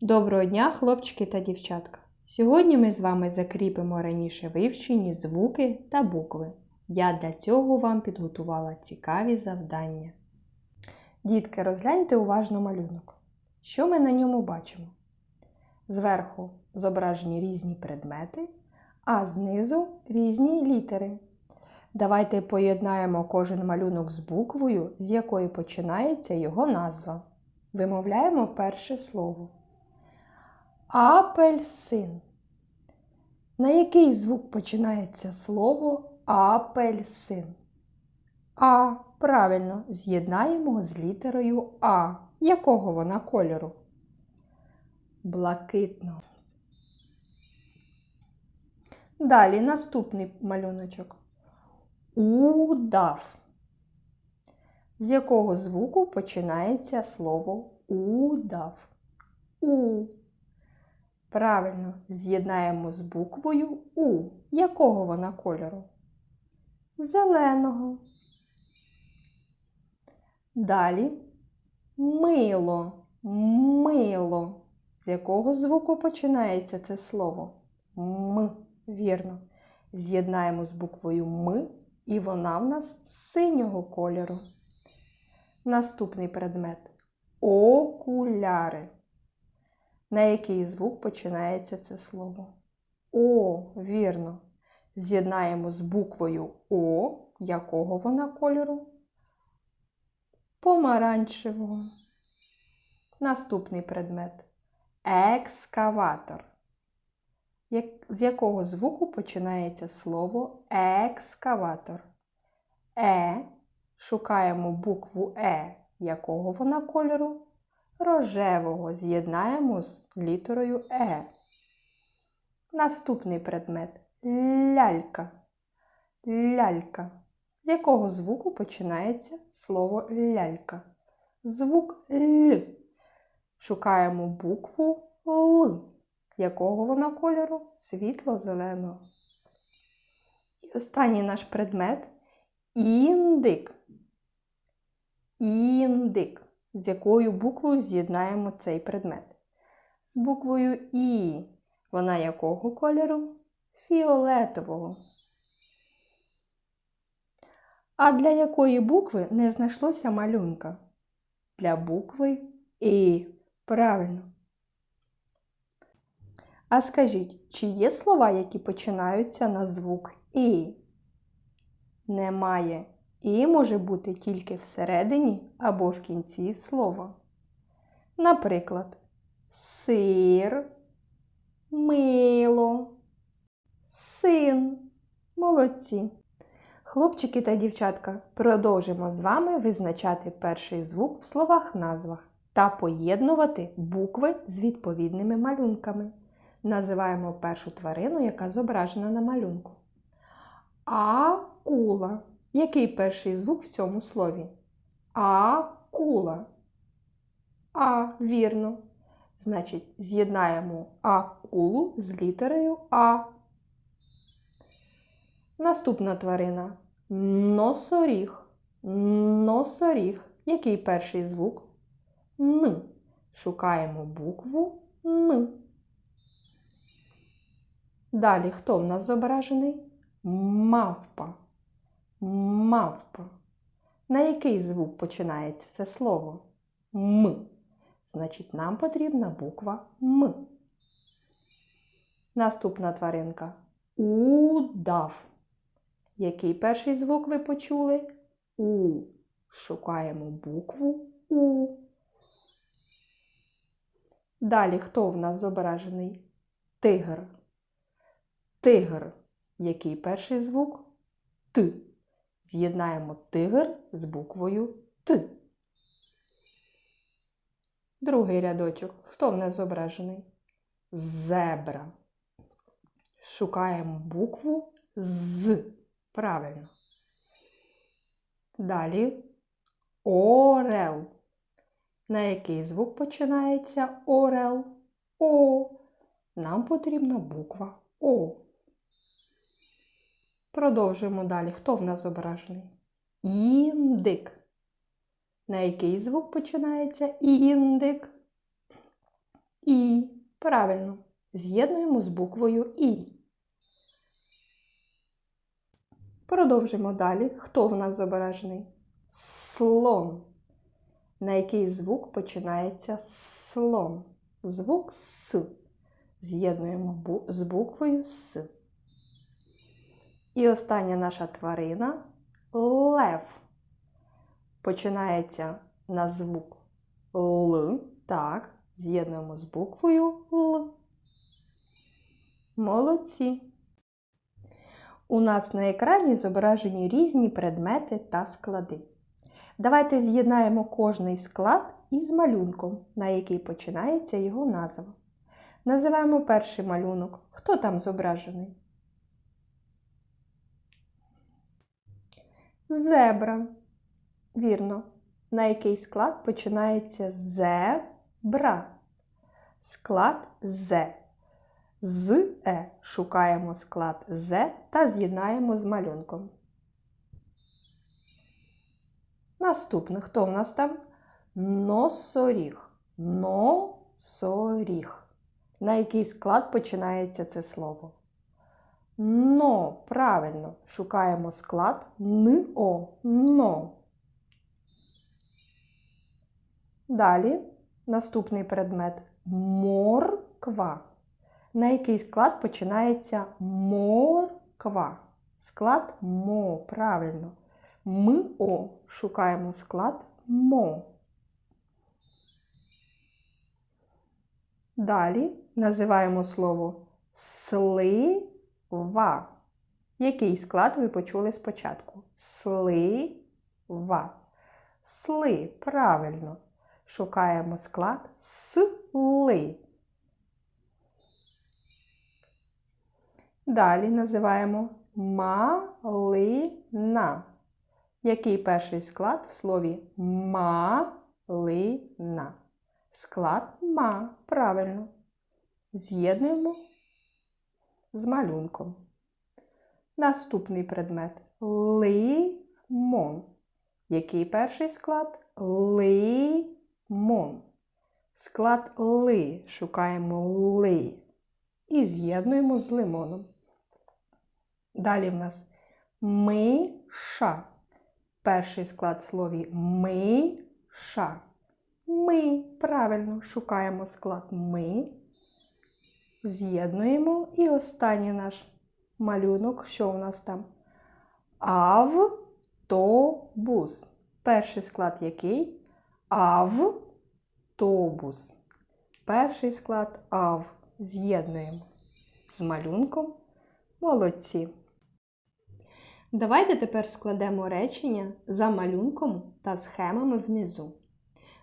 Доброго дня, хлопчики та дівчатка! Сьогодні ми з вами закріпимо раніше вивчені звуки та букви. Я для цього вам підготувала цікаві завдання. Дітки, розгляньте уважно малюнок. Що ми на ньому бачимо? Зверху зображені різні предмети, а знизу різні літери. Давайте поєднаємо кожен малюнок з буквою, з якої починається його назва. Вимовляємо перше слово. Апельсин. На який звук починається слово апельсин? А. Правильно, з'єднаємо з літерою А. Якого вона кольору? Блакитного. Далі наступний малюночок. Удав. З якого звуку починається слово удав? У. Правильно, з'єднаємо з буквою У. Якого вона кольору? Зеленого. Далі мило. Мило. З якого звуку починається це слово? М. Вірно. З'єднаємо з буквою М, і вона в нас синього кольору. Наступний предмет окуляри. На який звук починається це слово? О, вірно. З'єднаємо з буквою О, якого вона кольору? Помаранчевого. Наступний предмет екскаватор. Як, з якого звуку починається слово екскаватор? Е. Шукаємо букву Е, якого вона кольору? Рожевого з'єднаємо з літерою Е. Наступний предмет лялька. Лялька. З якого звуку починається слово лялька? Звук Л. Шукаємо букву Л. Якого вона кольору? Світло-зеленого. І останній наш предмет індик. Індик. З якою буквою з'єднаємо цей предмет? З буквою І. Вона якого кольору? Фіолетового. А для якої букви не знайшлося малюнка? Для букви І. Правильно. А скажіть, чи є слова, які починаються на звук І? Немає. І може бути тільки всередині або в кінці слова. Наприклад, сир, мило, син. Молодці. Хлопчики та дівчатка, продовжимо з вами визначати перший звук в словах-назвах та поєднувати букви з відповідними малюнками. Називаємо першу тварину, яка зображена на малюнку. Акула. Який перший звук в цьому слові? Акула. А, вірно. Значить, з'єднаємо акулу з літерою А. Наступна тварина носоріг. Носоріг. Який перший звук? Н. Шукаємо букву Н. Далі хто в нас зображений? Мавпа. Мавпа. На який звук починається це слово? М. Значить, нам потрібна буква М. Наступна тваринка удав. Який перший звук ви почули? У. Шукаємо букву У. Далі хто в нас зображений? Тигр. Тигр. Який перший звук? Т. З'єднаємо тигр з буквою Т. Другий рядочок. Хто в нас зображений? Зебра. Шукаємо букву З. Правильно. Далі орел. На який звук починається орел? О. Нам потрібна буква О. Продовжуємо далі. Хто в нас зображений? Індик. На який звук починається індик? І. Правильно. З'єднуємо з буквою І. Продовжимо далі. Хто в нас зображений? Слон. На який звук починається слон? Звук С. З'єднуємо з буквою С. І остання наша тварина лев. Починається на звук Л. Так, з'єднуємо з буквою Л. Молодці. У нас на екрані зображені різні предмети та склади. Давайте з'єднаємо кожний склад із малюнком, на який починається його назва. Називаємо перший малюнок. Хто там зображений? Зебра. Вірно. На який склад починається зебра? Склад З. З Е шукаємо склад З та з'єднаємо з малюнком. Наступне, хто в нас там? Носоріг. Носоріг. На який склад починається це слово? Но. Правильно. Шукаємо склад НО. Но. Далі наступний предмет морква. На який склад починається морква? Склад мо. Правильно. МО. Шукаємо склад мо. Далі називаємо слово слива. Який склад ви почули спочатку? Слива. Сли. Правильно. Шукаємо склад сли. Далі називаємо малина. Який перший склад в слові малина? Склад ма. Правильно. З'єднуємо з малюнком. Наступний предмет лимон. Який перший склад? Лимон. Склад ли. Шукаємо ли. І з'єднуємо з лимоном. Далі в нас миша. Перший склад в слові миша. Ми. Правильно шукаємо склад ми. З'єднуємо. І останній наш малюнок. Що у нас там? Автобус. Перший склад який? Автобус. Перший склад ав. З'єднуємо з малюнком. Молодці. Давайте тепер складемо речення за малюнком та схемами внизу.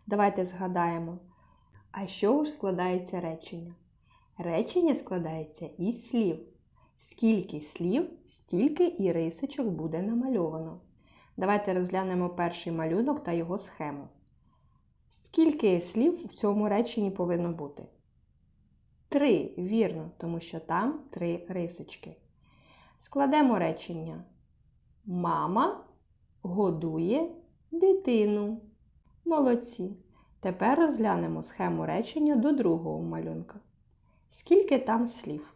Давайте згадаємо, а що ж складається речення? Речення складається із слів. Скільки слів, стільки і рисочок буде намальовано. Давайте розглянемо перший малюнок та його схему. Скільки слів в цьому реченні повинно бути? Три, вірно, тому що там три рисочки. Складемо речення. Мама годує дитину. Молодці. Тепер розглянемо схему речення до другого малюнка. Скільки там слів?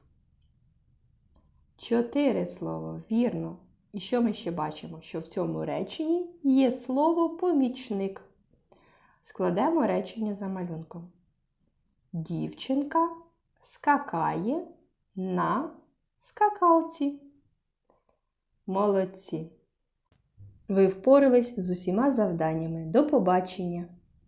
Чотири слова, вірно. І що ми ще бачимо? Що в цьому реченні є слово помічник. Складемо речення за малюнком. Дівчинка скакає на скакалці. Молодці! Ви впорались з усіма завданнями. До побачення!